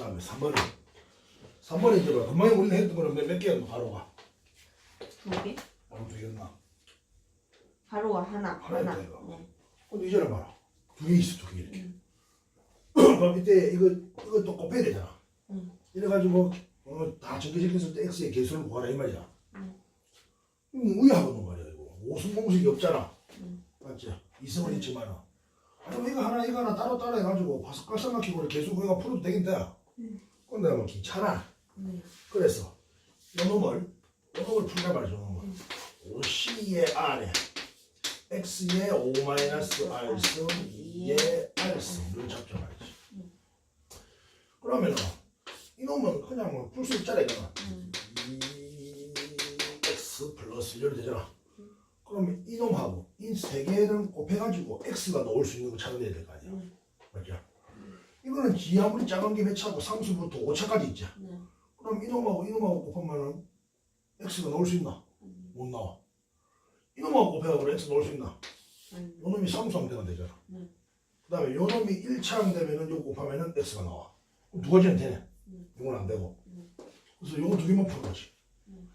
다음에 3번은 3번에 이제 봐. 금방에 우리가 했던 거는 몇, 몇 개였나 바로가 두 개? 바로 두 개였나 바로가 하나 하나 하나. 이거. 네. 근데 이제는 봐라 두 개 있어 두 개 이렇게 그럼 이때 이거 이거 또 곱해야 되잖아 응. 이래가지고 어, 다 정규직했을 때 x의 개수를 구하라 이 말이야 응. 이거 우야하고는 말이야 이거 오순 공식이 없잖아 응. 맞지 이승은 있지만은 아 그럼 이거 하나 이거 하나 따로 따로 해가지고 바삭바삭 막히고 개수 구해가 풀어도 되겠다 뭐 귀찮아 네. 그래서 요 놈을 요 놈을 풀자 말이죠 요 놈을. 5C의 R에 X의 5 마이너스 R승 2의 R승을 잡자 말이지 그러면은 이 놈은 그냥 뭐 풀 수 있잖아 이거는. 음. 2X 플러스 이렇게 되잖아. 그러면 이 놈하고 이 세 개를 곱해가지고 X가 넣을 수 있는 거 찾아내야 될 거 아니야. 음. 맞죠? 이거는 지 아무리 작은 게몇 차고 상수부터 5차까지 있지 네. 그럼 이놈하고 이놈하고 곱하면은 x가 나올 수 있나? 음. 못 나와. 이놈하고 곱해가지고 x 나올 수 있나? 음. 요놈이 상수항대가 되잖아. 네. 그 다음에 요놈이 1차항 되면은 요거 곱하면은 x가 나와. 두 가지는 되네. 음. 이건 안 되고. 음. 그래서 요거 두 개만 푸는 거지. 음.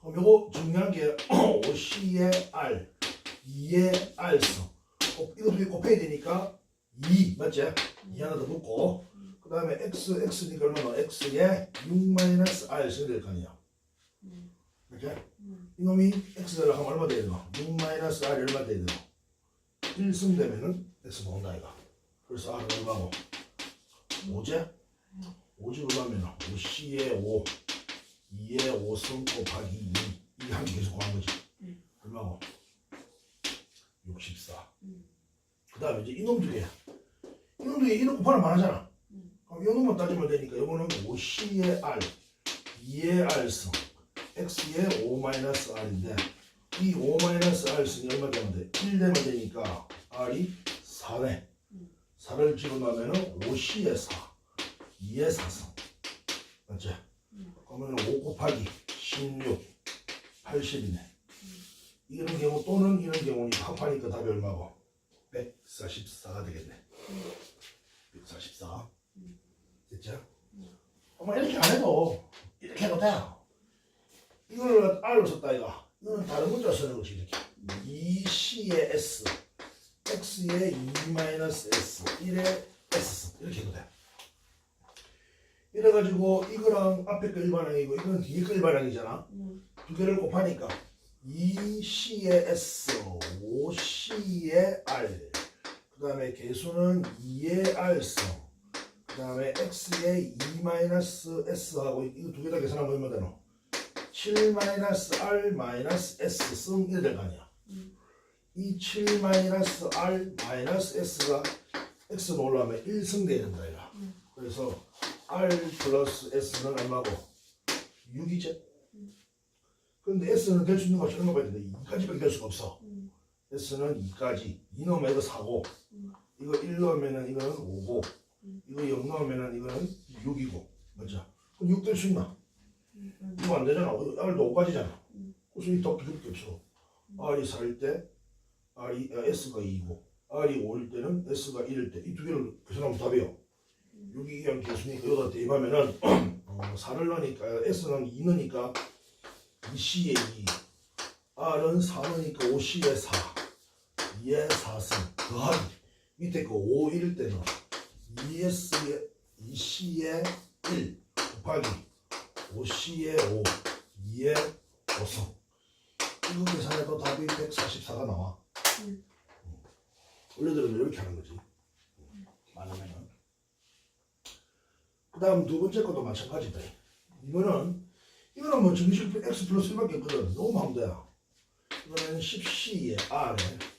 그럼 요거 중요한 게 5c의 r, 2의 r성. 곱- 이거 두 개 곱해야 되니까 2 맞지? 2 하나 더 붙고 그 다음에 x, x니까 얼마나 x의 6-r 써야 될거 아니야. 음. 이렇게? 음. 이놈이 x를 하면 얼마 돼야 되나? 6 마이너스 r 얼마 돼야 되나? 1승 되면은 x 나온다 이가. 그래서 r은 얼마고? 5제? 5제 얼마면 5c의 5, 2의 5승 곱하기 2 이게 한 개 계속 구한 거지. 음. 얼마고? 64. 음. 그 다음에 이제 이놈. 이놈 두 개, 이놈 곱하면 많아잖아. 음. 그럼 이 놈만 따지면 되니까 이거는 5c의 r, 2의 r승, x의 5 마이너스 r인데 이 5 마이너스 r승이 얼마 되면 돼? 1 되면 되니까 r이 4네. 음. 4를 집어넣으면 5c의 4, 2의 4승. 맞지? 음. 그러면 5 곱하기 16, 80이네. 이런 경우 또는 이런 경우니까 합하니까 답이 얼마고? 144가 되겠네. 144. 됐죠? 어머 이렇게 안 해도 이렇게 해도 돼요. 이거를 R로 썼다 이거. 이거는 다른 문자 쓰는 거지 이렇게. 2C의 S, X의 2 마이너스 S, 1의 S 이렇게 해도 돼. 이래가지고 이거랑 앞에 거 일반항이고 이건 뒤에 거 일반항이잖아. 음. 두 개를 곱하니까 2C의 S, 5C의 R, 그 다음에 개수는 2의 R성, 그 다음에 X의 2-S하고 이거 두 개 다 계산하면 얼마 되노? 7-R 마이너스 S 승 이래 될거 아니야. 음. 이 7-R-S가 X로 올라가면 1승 돼야 된다 이거. 음. 그래서 R 플러스 S는 얼마고? 6이죠. 근데 S는 될 수 있는 것이 얼마 봐야 되는데 2까지밖에 될 수가 없어. 음. S는 2까지. 2 넣으면 이거 4고, 음. 이거 1 넣으면은 이거는 5고, 음. 이거 0 넣으면은 이거는 6이고, 맞죠? 그럼 6될 수 있나? 이거 안 되잖아. R도 5까지잖아. 음. 그래서 이더 비교할 게 없어. R이 4일 때, R이, 아, S가 2이고, R이 5일 때는 S가 1일 때, 이 두 개를 계산하면 답이요. 6이 그냥 개수니까 여기다 대입하면은, 어, 4를 넣으니까, S는 2 넣으니까 2C의 2, R은 4 넣으니까 5C의 4, 2의 4승, 더하기, 밑에 거 5, 1일 때는 2S의, 2C의 1 곱하기 5C의 5, 2의 5승. 이거 계산해도 답이 144가 나와. 음. 원래대로 이렇게 하는 거지. 많으면은. 그 다음 두 번째 것도 마찬가지다. 이거는, 이거는 뭐 정식 x 플러스 1밖에 없거든. 너무 하면 돼. 이거는 10c의 r에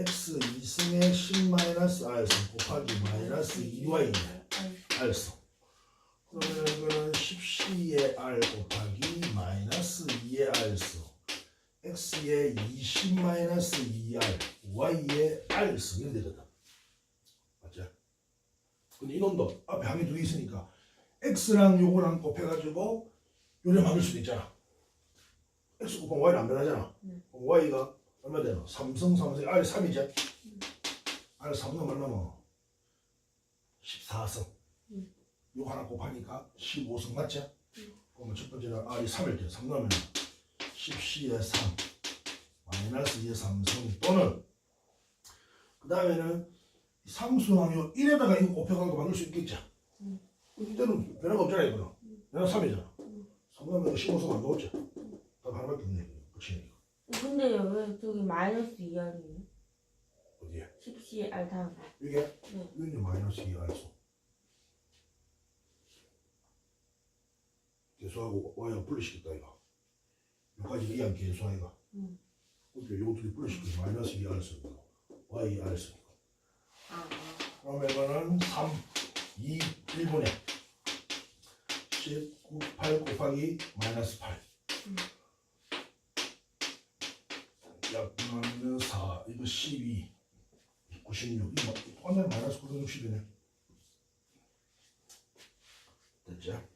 x 2승의 10 마이너스 r승 곱하기 마이너스 2y네. r승. 그러면 이거는 10c의 r 곱하기 마이너스 2의 r승. x의 20 마이너스 2r, y의 r승 이렇게 되거든. 맞죠? 근데 이놈도 앞에 항이 두 개 있으니까 x랑 요거랑 곱해가지고 요래 만들 수도 있잖아. x 곱하면 y는 안 변하잖아. 음. 그럼 y가 얼마 되나? 3승 3승 r이 3이지? r 3 넣으면 얼마나? 14승. 음. 이거 하나 곱하니까 15승 맞지? 그러면 첫 번째는 R이 3일 때3 넣으면 10C에 3 마이너스 2의 3승 또는 그 다음에는 상수항요 1에다가 이거 곱해가지고 만들 수 있겠지? 음. 이때는 변화가 없잖아 이거는 내가 3이잖아 3 넣으면 15승 안 나오지? 답 하나밖에 없네 그치? 근데 왜 저기 마이너스 2R이에요? 어디에? 10C R 다음 이게? 네. 이제 마이너스 2가 있어 계수하고 y가 분리시켰다 이거 여기까지 이한 계수하기가 음. 근데 요거 둘이 분리시키고 마이너스 2r 쓰니까 y 쓰니까 아 그러면 이거는 3, 2, 1분의 10, 9, 8 곱하기 마이너스 8 음. 12, 96. 이거 꺼내 말아서 그런 60이네. 됐죠?